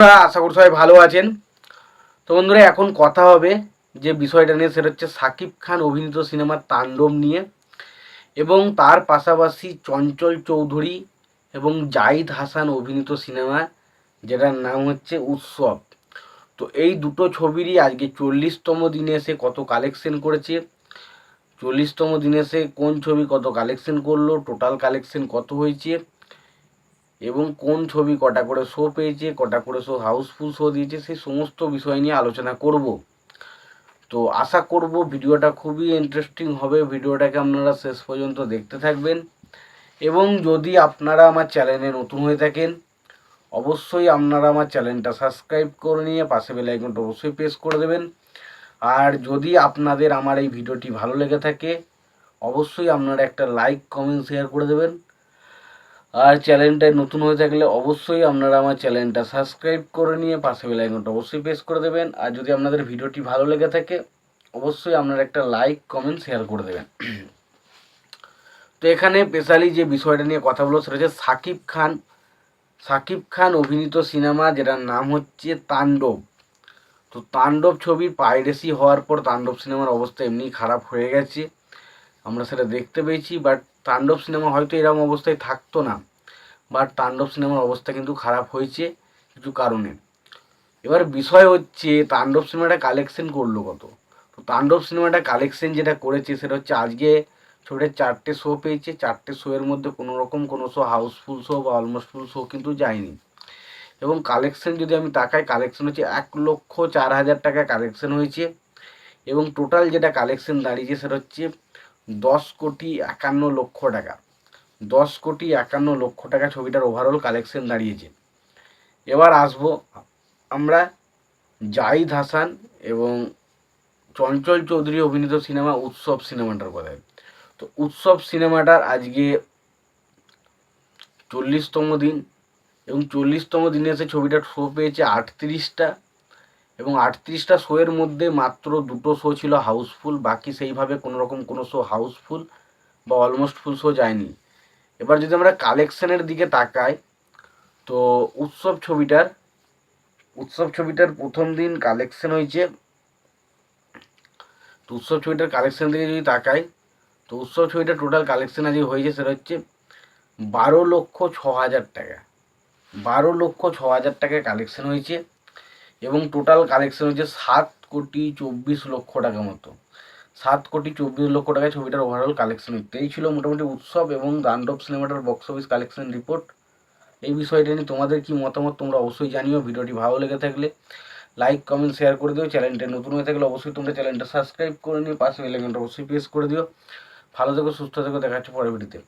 আশা করি সবাই ভালো আছেন। তো বন্ধুরা, এখন কথা হবে যে বিষয়টা নিয়ে, সেটা হচ্ছে সাকিব খান অভিনীত সিনেমা তাণ্ডব নিয়ে এবং তার পাশাপাশি চঞ্চল চৌধুরী এবং জাহিদ হাসান অভিনীত সিনেমা, যেটার নাম হচ্ছে উৎসব। তো এই দুটো ছবিরই আজকে চল্লিশতম দিনে এসে কত কালেকশন করেছে, চল্লিশতম দিনে এসে কোন ছবি কত কালেকশন করল টোটাল কালেকশন কত হয়েছে এবং কোন ছবি কটা করে শো পেয়েছে, কটা করে শো হাউসফুল শো দিয়েছে, সেই সমস্ত বিষয় নিয়ে আলোচনা করব। তো আশা করব ভিডিওটা খুবই ইন্টারেস্টিং হবে। ভিডিওটাকে আপনারা শেষ পর্যন্ত দেখতে থাকবেন। এবং যদি আপনারা আমার চ্যানেলে নতুন হয়ে থাকেন, অবশ্যই আপনারা আমার চ্যানেলটা সাবস্ক্রাইব করে নিয়ে পাশে বেল আইকনটা অবশ্যই প্রেস করে দেবেন। আর যদি আপনাদের আমার এই ভিডিওটি ভালো লেগে থাকে, অবশ্যই আপনারা একটা লাইক কমেন্ট শেয়ার করে দেবেন। আর চ্যানেলটায় নতুন হয়ে থাকলে অবশ্যই আপনারা আমার চ্যানেলটা সাবস্ক্রাইব করে নিয়ে পাশে বেল আইকনটা অবশ্যই প্রেস করে দেবেন। আর যদি আপনাদের ভিডিওটি ভালো লেগে থাকে, অবশ্যই আপনারা একটা লাইক, কমেন্ট, শেয়ার করে দেবেন। তো এখানে স্পেশালি যে বিষয়টা নিয়ে কথা বলব সেটা হচ্ছে সাকিব খান। সাকিব খান অভিনীত সিনেমা যেটার নাম হচ্ছে তাণ্ডব। তো তাণ্ডব ছবির পাইরেসি হওয়ার পর তাণ্ডব সিনেমার অবস্থা এমনি খারাপ হয়ে গেছে। আমরা সেটা দেখতে পেয়েছি, বাট তাণ্ডব সিনেমা হয়তো এরকম অবস্থায় থাকতো না। বাট তাণ্ডব সিনেমার অবস্থা কিন্তু খারাপ হয়েছে কিছু কারণে। এবার বিষয় হচ্ছে, তাণ্ডব সিনেমাটা কালেকশন করল কত? তো তাণ্ডব সিনেমাটা কালেকশন যেটা করেছে, সেটা হচ্ছে আজকে ছবিটা চারটে শো পেয়েছে। চারটে শো এর মধ্যে কোনো রকম কোনো শো হাউসফুল শো বা অলমোস্ট ফুল শো কিন্তু যায়নি। এবং কালেকশন যদি আমি তাকাই কালেকশন হচ্ছে এক লক্ষ চার হাজার টাকা কালেকশন হয়েছে। এবং টোটাল যেটা কালেকশন দাঁড়িয়েছে, সেটা হচ্ছে দশ কোটি একান্ন লক্ষ টাকা। দশ কোটি একান্ন লক্ষ টাকা ছবিটার ওভারঅল কালেকশন দাঁড়িয়েছে। এবার আসব আমরা জাহিদ হাসান এবং চঞ্চল চৌধুরী অভিনীত সিনেমা উৎসব সিনেমাটার কথায়। তো উৎসব সিনেমাটার আজকে চল্লিশতম দিন এবং চল্লিশতম দিনে এসে ছবিটার শো পেয়েছে আটত্রিশটা এবং আটত্রিশটা শোয়ের মধ্যে মাত্র দুটো শো ছিল হাউসফুল বাকি সেইভাবে কোনো রকম কোনো শো হাউসফুল বা অলমোস্ট ফুল শো যায়নি। এবার যদি আমরা কালেকশনের দিকে তাকাই, তো উৎসব ছবিটার উৎসব ছবিটার প্রথম দিন কালেকশন হয়েছে। তো উৎসব ছবিটার কালেকশন দিকে যদি তাকাই, তো উৎসব ছবিটার টোটাল কালেকশন আজকে হয়েছে সেটা হচ্ছে বারো লক্ষ ছ হাজার টাকা। বারো লক্ষ ছ হাজার টাকা কালেকশন হয়েছে এবং টোটাল কালেকশন হয়েছে সাত কোটি চব্বিশ লক্ষ টাকা মতো। সাত কোটি চব্বিশ লক্ষ টাকায় ছবিটার ওভারঅল কালেকশন হচ্ছে। এই ছিল মোটামুটি উৎসব এবং দান্ডব সিনেমাটার বক্স অফিস কালেকশন রিপোর্ট এই বিষয়টা নিয়ে তোমাদের কি মতামত তোমরা অবশ্যই জানিও। ভিডিওটি ভালো লেগে থাকলে লাইক কমেন্ট শেয়ার করে দিও। চ্যানেলটা নতুন হয়ে থাকলে অবশ্যই তোমরা চ্যানেলটা সাবস্ক্রাইব করে নিও। পাশে বেলাইকনটা অবশ্যই প্রেস করে দিও। ভালো থেকো, সুস্থ থেকো। দেখাচ্ছ পরের ভিডিওতে